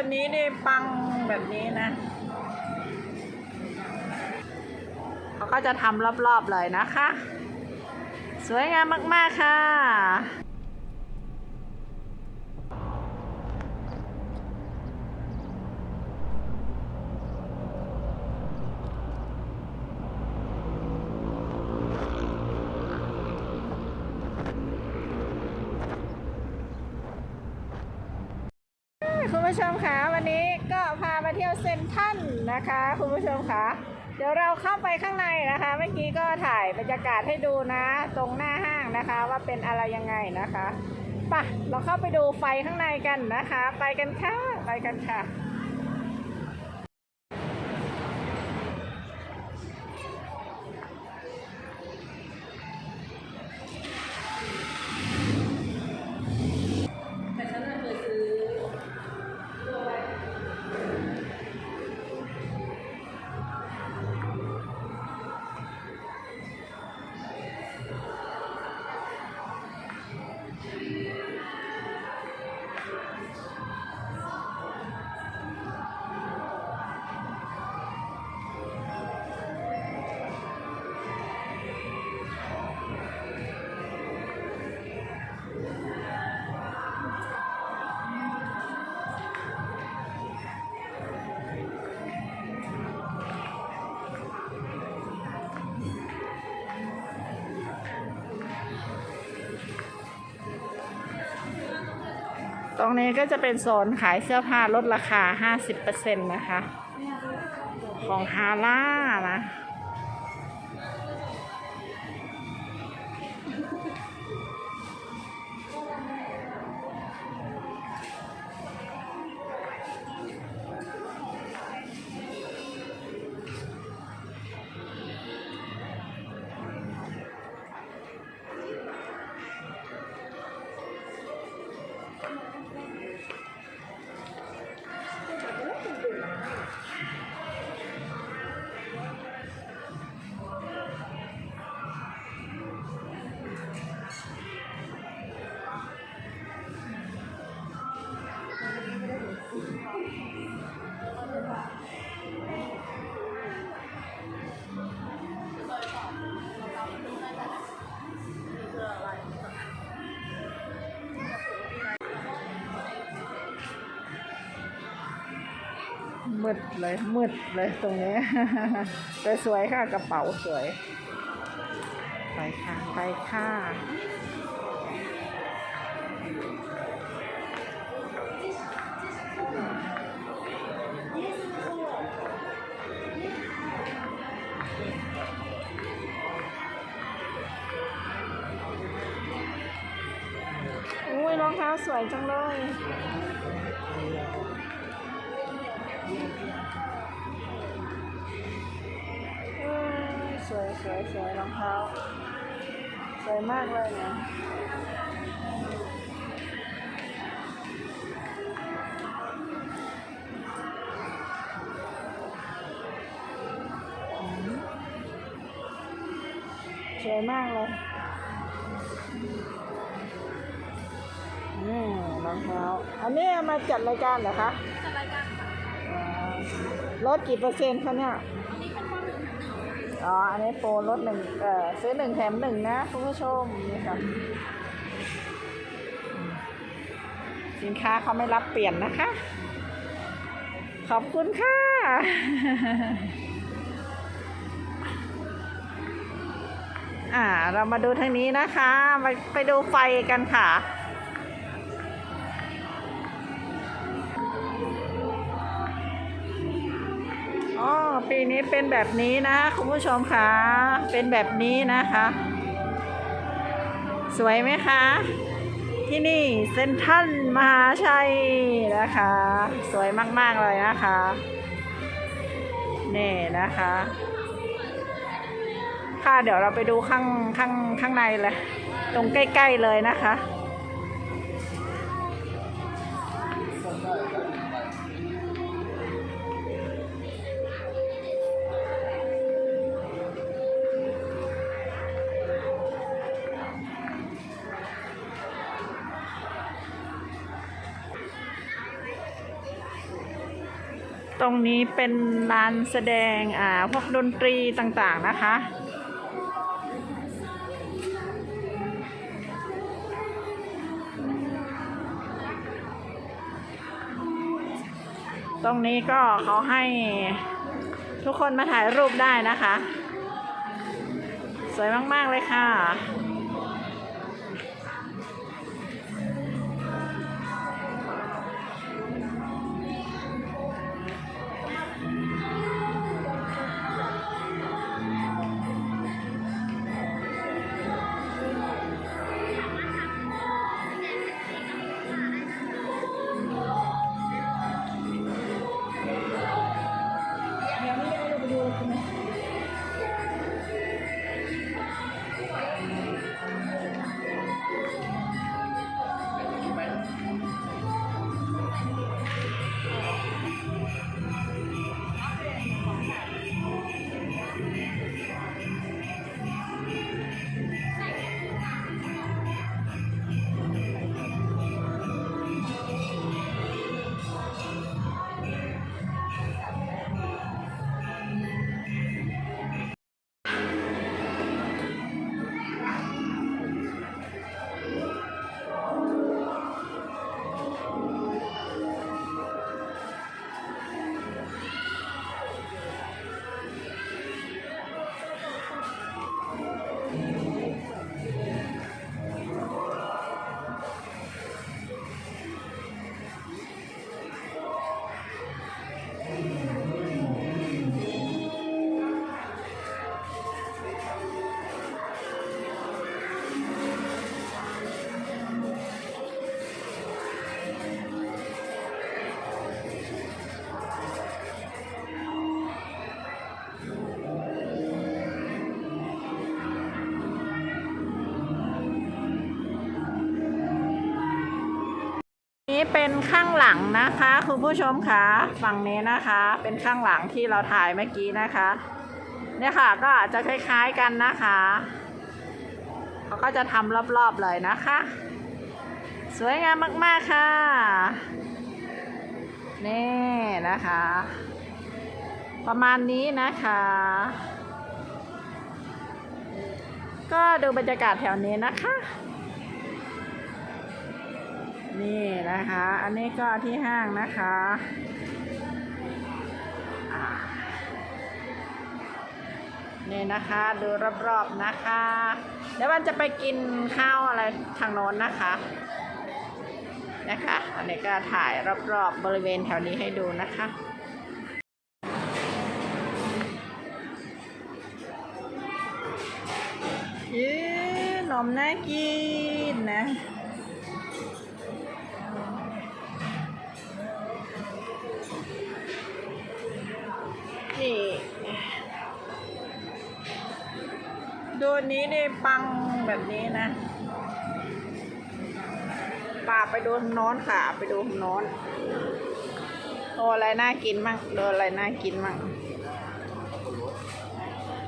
วันนี้นี่ปังแบบนี้นะเขาก็จะทำรอบๆเลยนะคะ สวยงามมาก ๆ ค่ะ คุณ ผู้ชมคะวันนี้ก็พามาเที่ยวเซนทันนะคะ คุณผู้ชมคะเดี๋ยวเราเข้าไปข้างในนะคะ เมื่อกี้ก็ถ่ายบรรยากาศให้ดูนะ ตรงหน้าห้างนะคะว่าเป็นอะไรยังไงนะคะปะเราเข้าไปดูไฟข้างในกันนะคะ ไปกันค่ะ ไปกันค่ะ รงนี้ก็จะเป็นโซนขายเสื้อผ้าลดราคา 50%นะคะ ของฮาร่า มืดเลยมืดเลยตรงนี้ แต่สวยค่ะกระเป๋าสวย ไปค่ะ ไปค่ะอุ้ยรองเท้าสวยจังเลย เท้าสวยมากเลยนะอืมสวยมากเลยนี่รองเท้า อันนี้เอามาจัดรายการเหรอคะ จัดรายการค่ะอ่าลดกี่เปอร์เซ็นต์คะเนี่ย อ๋อ อันนี้โปรลดหนึ่งเอ่อซื้อหนึ่งแถมหนึ่งนะคุณผู้ชมนี่ค่ะ สินค้าเขาไม่รับเปลี่ยนนะคะ ขอบคุณค่ะ อ่า เรามาดูทางนี้นะคะ ไปไปดูไฟกันค่ะ อ๋อปีนี้เป็นแบบนี้นะคุณผู้ชมคะเป็นแบบนี้นะคะ สวยไหมคะ ที่นี่เซ็นทรัลมหาชัยนะคะ สวยมาก ๆ เลยนะคะนี่นะคะ ค่ะเดี๋ยวเราไปดูข้างข้างข้างในเลย ตรงใกล้ ๆ เลยนะคะ ตรงนี้เป็นลานแสดงอ่าพวกดนตรีต่างๆนะคะ ตรงนี้ก็เขาให้ทุกคนมาถ่ายรูปได้นะคะ สวยมาก ๆ เลยค่ะ เป็นข้างหลังนะคะคุณผู้ชมคะฝั่งนี้นะคะ เป็นข้างหลังที่เราถ่ายเมื่อกี้นะคะ เนี่ยค่ะก็อาจจะคล้าย ๆกันนะคะเขาก็จะทำรอบๆเลยนะคะ สวยงามมากๆค่ะ นี่นะคะ ประมาณนี้นะคะก็ดูบรรยากาศแถวนี้นะคะ นี่นะคะ อันนี้ก็ที่ห้างนะคะอ่านี่นะคะดูรอบๆนะคะ เดี๋ยววันจะไปกินข้าวอะไรทางโน้นนะคะนะคะอันนี้ก็ถ่ายรอบๆบริเวณแถวนี้ให้ดูนะคะเย้หนมน่ากินนะ นี่ดูนนี้นี่ปังแบบนี้นะป่าไปดูน้อนค่ะ ไปดูน้อนโอ้อะไรน่ากินมั่งดูอะไรน่ากินมั่ง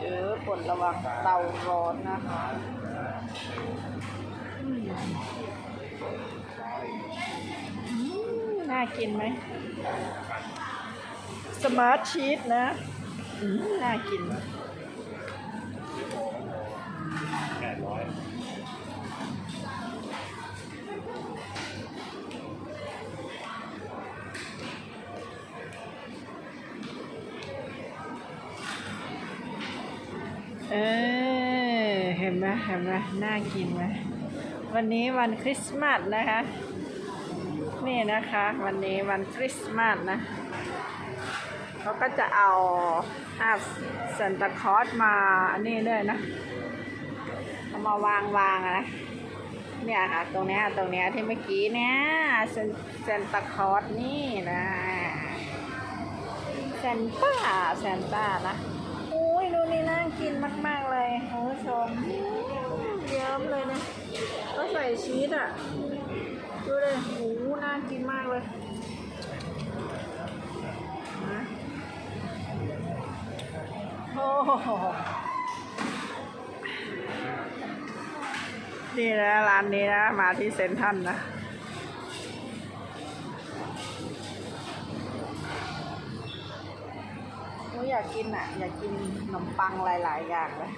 เออปลดระวังเตาร้อนนะคะน่ากินไหม สมาร์ทชีสนะอืมน่ากินแปดร้อยเออเห็นไหมเห็นไหมน่ากินไหมวันนี้วันคริสต์มาสนะคะ นี่นะคะ วันนี้วันคริสต์มาสนะ เขาก็จะเอาภาพซนตาคอสมาอันนี้ด้วยนะเอามาวางวางอะนะเนี่ยค่ะ ตรงนี้ตรงนี้ที่เมื่อกี้เนี่ยซานซนตาคอสนี่นะซนต้าซนต้านะอุ้ยดูนี่น่ากินมาก ๆ เลยคุณผู้ชมเยิ้มเลยนะก็ใส่ชีสอะ ดูเลยโอ้น่ากินมากเลย นี่นะร้านนี้นะ มาที่เซนทรัลนะากกินอะ อยากกินขนมปังหลาย ๆ อย่างเลย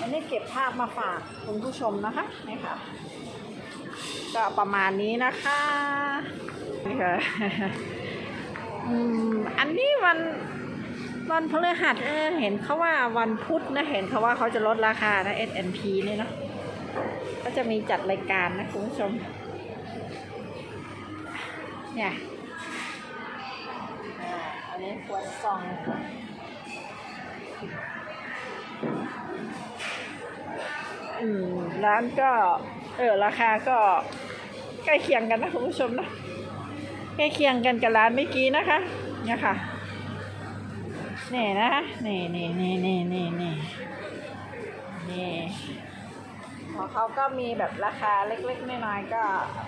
อันนี้เก็บภาพมาฝากคุณผู้ชมนะคะนี่ค่ะ ก็ประมาณนี้นะคะนี่ค่ะ อืมอันนี้วันวันพฤหัสเออเห็นเขาว่าวันพุธนะเห็นเขาว่าเขาจะลดราคานะ S&P นี่เนาะก็จะมีจัดรายการนะคุณผู้ชม เนี่ยอันนี้ขวดซองอืมร้านก็ เออ ราคาก็ใกล้เคียงกันนะคุณผู้ชมนะ ใกล้เคียงกันกับร้านเมื่อกี้นะคะเนี่ยค่ะนี่นะนี่นี่นี่นี่นี่นี่นี่ของเขาก็มีแบบราคาเล็กๆน้อยๆก็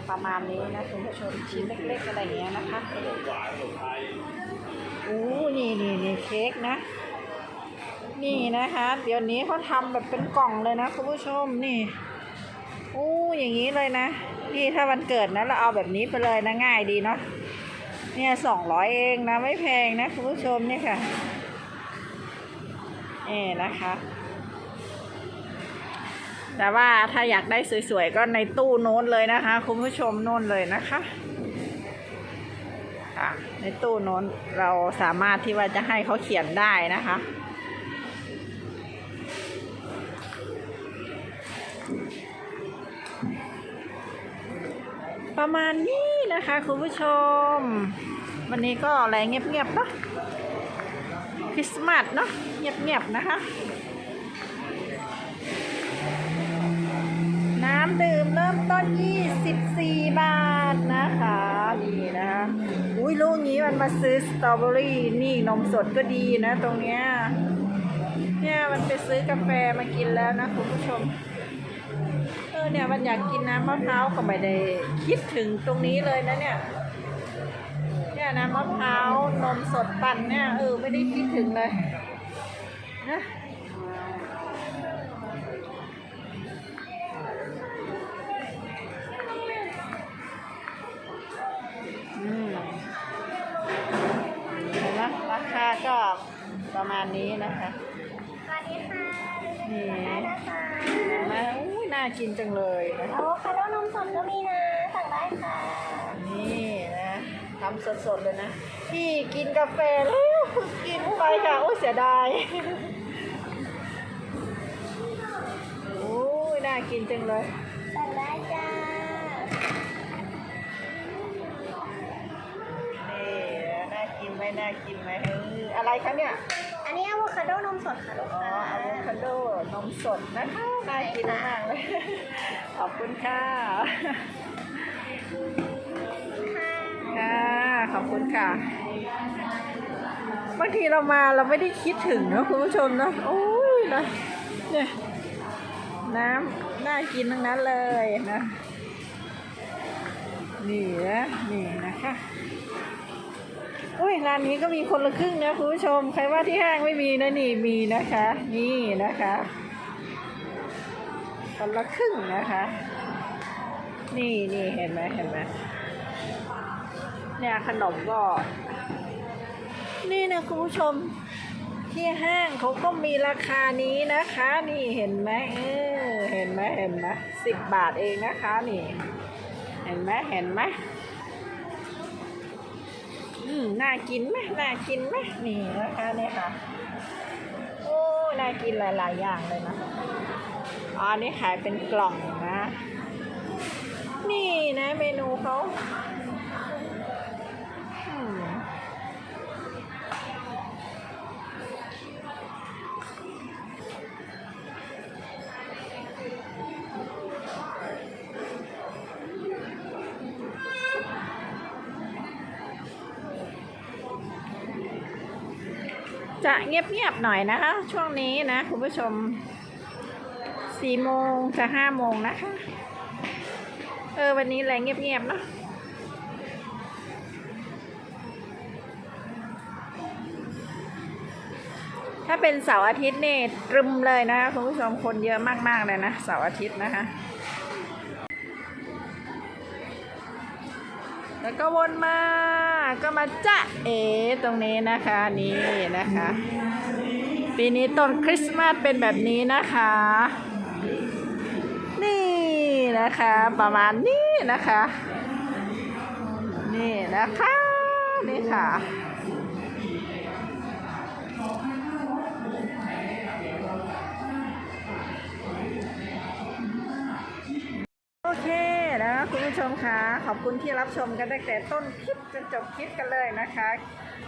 ประมาณนี้นะคุณผู้ชมชิ้นเล็กๆอะไรอย่างเงี้ยนะคะขนมหวานขนมไทยอู้นี่นี่นี่เค้กนะ นี่นะคะ เดี๋ยวนี้เขาทำแบบเป็นกล่องเลยนะคุณผู้ชมนี่ อู้อย่างนี้เลยนะนี่ถ้าวันเกิดนะเราเอาแบบนี้ไปเลยนะง่ายดีเนาะเนี่ยสองร้อยเองนะไม่แพงนะคุณผู้ชมเนี่ยค่ะเอ่นะคะ แต่ว่าถ้าอยากได้สวยๆ ก็ในตู้โน้นเลยนะคะ คุณผู้ชมโน้นเลยนะคะค่ะในตู้โน้นเราสามารถที่ว่าจะให้เขาเขียนได้นะคะ ประมาณนี้นะคะ คุณผู้ชม วันนี้ก็อะไรเงียบๆเนาะคริสต์มาสเนาะเงียบๆนะคะ น้ำดื่มเริ่มต้น 24 บาทนะคะดีนะคะอุ้ยลูกนี้มันมาซื้อสตรอเบอรี่นี่นมสดก็ดีนะตรงเนี้ยเนี่ยมันไปซื้อกาแฟมากินแล้วนะคุณผู้ชม เออเนี่ยมันอยากกินน้ำมะพร้าวก็ไม่ได้คิดถึงตรงนี้เลยนะเนี่ยเนี่ยน้ำมะพร้าวนมสดปั่นเนี่ยเออไม่ได้คิดถึงเลยนะอืมเห็นไหมราคาก็ประมาณนี้นะคะสวัสดีค่ะนี่ได้นะคะเห็นไหมอุ้ย น่ากินจังเลยนะโอ้คาโดนมสดก็มีนะสั่งได้ค่ะ นี่นะทำสดๆเลยนะพี่กินกาแฟแล้วกินไปค่ะโอ้ยเสียดายโอ้ยน่ากินจังเลยสั่งได้จ้านี่น่ากินไหมน่ากินไหมเอออะไรคะเนี่ย อันนี้อะโวคาโดนมสดค่ะลูกอ๋อค้าอะโวคาโดนมสดนะคะน่ากินมากเลย ขอบคุณค่ะค่ะ ขอบคุณค่ะ บางทีเรามาเราไม่ได้คิดถึงนะคุณผู้ชมนะโอ้ยนะเนี่ยน้ำน่ากินทั้งนั้นเลยนะ นี่นะนี่นะคะ อุ้ยร้านนี้ก็มีคนละครึ่งนะคุณผู้ชม ใครว่าที่ห้างไม่มีนะนี่มีนะคะ นี่นะคะ คนละครึ่งนะคะ นี่นี่เห็นไหมเห็นไหมเนี่ยขนมก็ นี่นะคุณผู้ชมที่ห้างเขาก็มีราคานี้นะคะ นี่เห็นไหมเออเห็นไหมเห็นไหมสิบบาทเองนะคะ นี่ เห็นไหมเห็นไหม มน่ากินไหมน่ากินไหมนี่นะคะเนี่ยค่ะ โอ้ น่ากินหลาย ๆ อย่างเลยนะอ๋ออันนี้ขายเป็นกล่องนะ นี่นะเมนูเขา จะเงียบๆหน่อยนะคะ ช่วงนี้นะ คุณผู้ชมสี่โมงจะห้าโมงนะคะ เออ วันนี้แรงเงียบๆเนอะถ้าเป็นเสาร์อาทิตย์นี่ตรึมเลยนะคะคุณผู้ชมคนเยอะมากๆเลยนะเสาร์อาทิตย์นะคะ แล้วก็วนมา ก็มาจ้ะเอตรงนี้นะคะนี่นะคะ ปีนี้ต้นคริสต์มาสเป็นแบบนี้นะคะ นี่นะคะ ประมาณนี้นะคะ นี่นะคะนี่ค่ะโอเค นะคุณผู้ชมคะขอบคุณที่รับชมกันตั้งแต่ต้นคลิปจนจบคลิปกันเลยนะคะ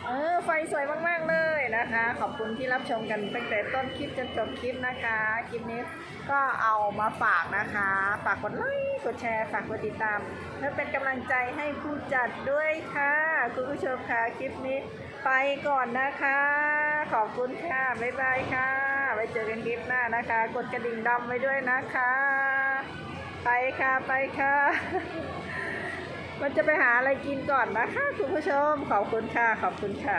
เออไฟสวยมากๆเลยนะคะ ขอบคุณที่รับชมกันตั้งแต่ต้นคลิปจนจบคลิปนะคะคลิปนี้ก็เอามาฝากนะคะฝากกดไลค์กดแชร์ฝากกดติดตามเพื่อเป็นกำลังใจให้ผู้จัดด้วยค่ะ คุณผู้ชมคะคลิปนี้ไปก่อนนะคะ ขอบคุณค่ะบ๊ายบายค่ะไว้เจอกันคลิปหน้านะคะ กดกระดิ่งดำไว้ด้วยนะคะ ไปค่ะไปค่ะ มันจะไปหาอะไรกินก่อนนะคะคุณผู้ชมขอบคุณค่ะขอบคุณค่ะ